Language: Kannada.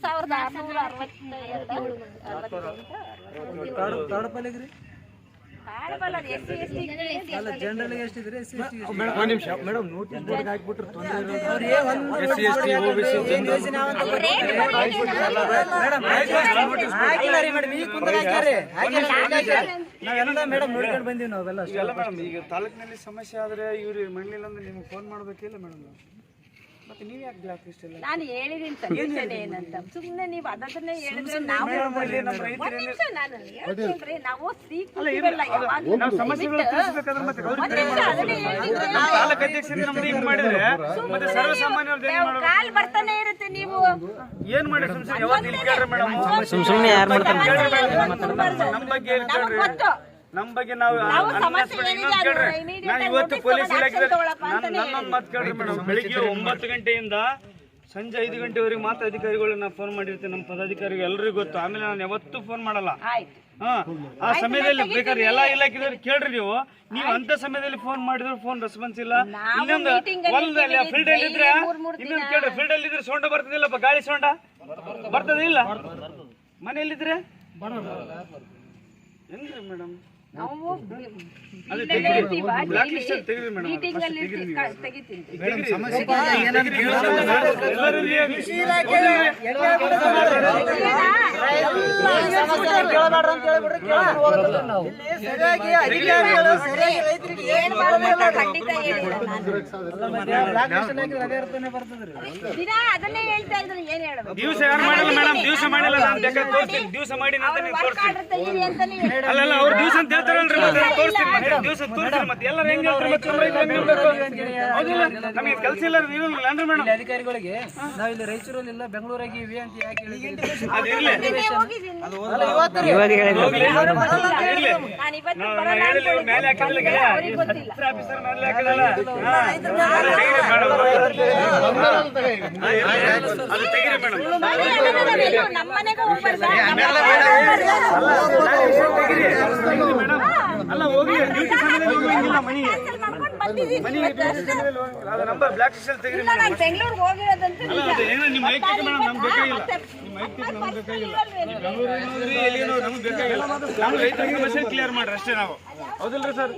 ಸಾವಿರದ ಆರುನೂರ ಅಲ್ಲ ಎಷ್ಟಿದ್ರಿ ಎಸ್ ಸಿ ಒಂದ್ ನಿಮಿಷ. ಮೇಡಮ್ ನೋಟಿಸ್ ಬೋರ್ಡ್ ಹಾಕ್ಬಿಟ್ರೆ ತೊಂದರೆ ಹಾಕಿಲ್ಲ ರೀ ಮೇಡಮ್ ಈಗ ಕುಂದಾಗ ಹಾಕ್ಯಾರಿ. ಹಾಕಿಲ್ಲ ನಾವೆಲ್ಲ ಮೇಡಮ್ ನೋಡ್ಕೊಂಡು ಬಂದೀವಿ ನಾವೆಲ್ಲ ಮೇಡಮ್ ಈಗ ತಾಲೂಕಿನಲ್ಲಿ ಸಮಸ್ಯೆ ಆದ್ರೆ ಇವ್ರು ಮಣ್ಣಿಲ್ಲ ಅಂದ್ರೆ ನಿಮ್ಗೆ ಫೋನ್ ಮಾಡ್ಬೇಕಿಲ್ಲ ಮೇಡಮ್. ಮತ್ತೆ ನೀವು ಯಾಕೆ ಬ್ಲಾಕ್ ಲಿಸ್ಟ್ ಎಲ್ಲ ನಾನು ಹೇಳಿದೀನಿ ಸೊಲ್ಯೂಷನ್ ಏನಂತ. ಸುಮ್ಮನೆ ನೀವು ಅದನ್ನೇ ಹೇಳಿದ್ರೆ ನಾವು ಒಂದ್ ರೈತರು ನಿಮಿಷ ನಾನು ಹೇಳ್ತೀನಿ ನಾವು ಸ್ತ್ರೀ ಕೂತಿರಲ್ಲ ನಾವು ಸಮಸ್ಯೆಗಳು ತಿಳಿಸಬೇಕಾದ್ರೆ ಮತ್ತೆ ಅದನ್ನೇ ತಾಲೂಕು ಅಧ್ಯಕ್ಷರಿಂದ ನಮ್ದು ಹಿಂಗ್ ಮಾಡಿದ್ರೆ ಮತ್ತೆ ಸರ್ವಸಾಮಾನ್ಯರದ್ದು ಏನ್ ಮಾಡೋದು ಕಾಲ್ ಬರ್ತಾನೆ ಇರುತ್ತೆ ನೀವು. ಏನ್ ಮಾಡಿ ಸುಮ್ನೆ ಯಾವಾಗ ಇಲ್ಲಿ ಕೇಳ್ರಿ ಮೇಡಮ್. ಸುಮ್ಮನೆ ಯಾರು ನಮ್ಮ ಬಗ್ಗೆ ಏನ್ ನಮ್ಮ ಬಗ್ಗೆ ನಾವು ನಾನು ಇವತ್ತು ಪೊಲೀಸ್ ಇಲಾಖೆ ನನ್ನೊಂದು ಮಾತು ಕೇಳ್ರಿ ಮೇಡಮ್. ಬೆಳಿಗ್ಗೆ ಒಂಬತ್ತು ಗಂಟೆಯಿಂದ ಸಂಜೆ ಐದು ಗಂಟೆವರೆಗೆ ಮಾತ್ರ ಅಧಿಕಾರಿಗಳು ನಾನು ಫೋನ್ ಮಾಡಿರ್ತೀನಿ. ನಮ್ಮ ಪದಾಧಿಕಾರಿಗಳು ಎಲ್ರಿಗೂ ಗೊತ್ತು. ಆಮೇಲೆ ನಾನು ಯಾವತ್ತೂ ಫೋನ್ ಮಾಡಲ್ಲ. ಆಯ್ತು. ಹಾ ಆ ಸಮಯದಲ್ಲಿ ಬೇಕಾದ್ರೆ ಎಲ್ಲಾ ಇಲಾಖೆದವ್ರು ಕೇಳ್ರಿ ನೀವು. ನೀವು ಅಂತ ಸಮಯದಲ್ಲಿ ಫೋನ್ ಮಾಡಿದ್ರು ಫೋನ್ ರೆಸ್ಪಾನ್ಸ್ ಇಲ್ಲ. ಇನ್ನೊಂದು ಹೊಲದಲ್ಲಿ ಫೀಲ್ಡ್ ಅಲ್ಲಿ ಇದ್ರೆ. ಇನ್ನೊಂದು ಕೇಳ್ರಿ ಫೀಲ್ಡ್ ಅಲ್ಲಿ ಇದ್ರೆ ಸೊಂಡ ಬರ್ತದಿಲ್ಲಪ್ಪ ಗಾಳಿ ಸೊಂಡ? ಬರ್ತದೆ ಇಲ್ಲ? ಮನೆಯಲ್ಲಿದ್ರೆ? ಹೆಂಗ್ರಿ ಮೇಡಮ್? ನಾವು ಮೀಟಿಂಗ್ ಅಲ್ಲಿ ತೆಗೀರಿ ಮೇಡಮ್ ಕೇಳಬೇಡ್ರಿ ಅಂತ ಹೋಗೋದಿಲ್ಲ ನಾವು. ಸರಿಯಾಗಿ ಅಧಿಕಾರಿಗಳು ಸರಿಯಾಗಿ ರೈತರಿಗೆ ಏನ್ ಹೇಳ್ಬಾರ್ದು ಅಂತ ಖಂಡಿತ ಹೇಳಿಲ್ಲ ನಾನು. ಬ್ಲಾಕ್ ಲಿಸ್ಟ್ ಹಾಕಿದ್ರೆ? ಅದೇ ಅರ್ಥನೇ ಬರ್ತದ್ರಿ ದಿನ ಅದನ್ನೇ ಹೇಳ್ತಾ ಇದ್ರೆ ಏನ್ ಹೇಳ್ಬೇಕು? ದಿವಸ ಯಾರು ಮಾಡಿಲ್ಲ ಮೇಡಮ್? ದಿವಸ ಮಾಡಿಲ್ಲ ನಾನು ಬೇಕಾದ್ರೆ ತೋರಿಸ್ತೀನಿ. ದಿವಸ ಮಾಡಿ ಅಂತ ನೀವು ವರ್ಕ್ ತೋರಿಸ್ತೀನಿ. ಆರ್ಡರ್ ತೆಗೀರಿ ಅಂತಾನೆ ಹೇಳಿ ಅಲ್ಲ ಅಲ್ಲ ಅವ್ರು ದಿವಸ ಅಂತ ಹೇಳ್ತಾರಲ್ರಿ ಮತ್ತೆ ನಾನು ತೋರಿಸ್ತೀನಿ ಮತ್ತೆ ದಿವಸ ತೋರಿಸ್ತೀನಿ ಮತ್ತೆ. ಎಲ್ಲರೂ ಹೆಂಗ್ ಹೇಳ್ತಾರೆ ಮತ್ತೆ ನಮ್ಮ ರೈತರು ಹೆಂಗ್ ಇರ್ಬೇಕು? ಹೌದಿಲ್ಲ. ನಮಗೆ ಕೆಲಸ ಇಲ್ಲ ನೀವು ಮೇಡಮ್? ಇಲ್ಲಿ ಅಧಿಕಾರಿಗಳಿಗೆ ನಾವು ಇಲ್ಲಿ ರಾಯಚೂರಲ್ಲಿ ಇಲ್ಲ ಬೆಂಗಳೂರಾಗಿ ಇವಿ ಅಂತ ಯಾಕೆ ಹೇಳಿ ಅದಿರ್ಲಿ. ಹೋಗಿದ್ದೀನಿ. ಅದು ಮೇಡಮ್ ಅದು ತೆಗೀರಿ ಮೇಡಮ್ ನಮ್ಮ ಮನೆಗೆ ಹೋಗ್ಬಾರ್ದಾ? ಮೇಡಮ್ ಅಲ್ಲ ಹೋಗಿ ಡ್ಯೂಟಿ ಸಮಯದಲ್ಲಿ ಹೋಗಿಲ್ಲ ಮನೆಗೆ ನಾನು ಬೆಂಗಳೂರಿಗೆ ಹೋಗಿರೋದಂತೂ ಅಲ್ಲ ಅದು ಏನೋ ನಿಮ್ಮ ಐಕ್ಯತೆ ಮೇಡಮ್ ನಮ್ಗೆ ಬೇಕಾಗಿಲ್ಲ. ಮತ್ತೆ ನಿಮ್ಮ ಐಕ್ಯತೆ ನಮ್ಗೆ ಮತ್ತೆ ಬೇಕಾಗಿಲ್ಲ. ಇರಲ್ವೇನು? ಬೆಂಗಳೂರಿನವ್ರು ಎಲ್ಲಿನೋ ನಮ್ಗೆ ಬೇಕಾಗಿಲ್ಲ. ನಮ್ಮ ರೈತರಿಗೆ ಮಸೀದಿ ಕ್ಲಿಯರ್ ಮಾಡ್ರಿ ಅಷ್ಟೇ ನಾವು. ಹೌದಿಲ್ರಿ ಸರ್.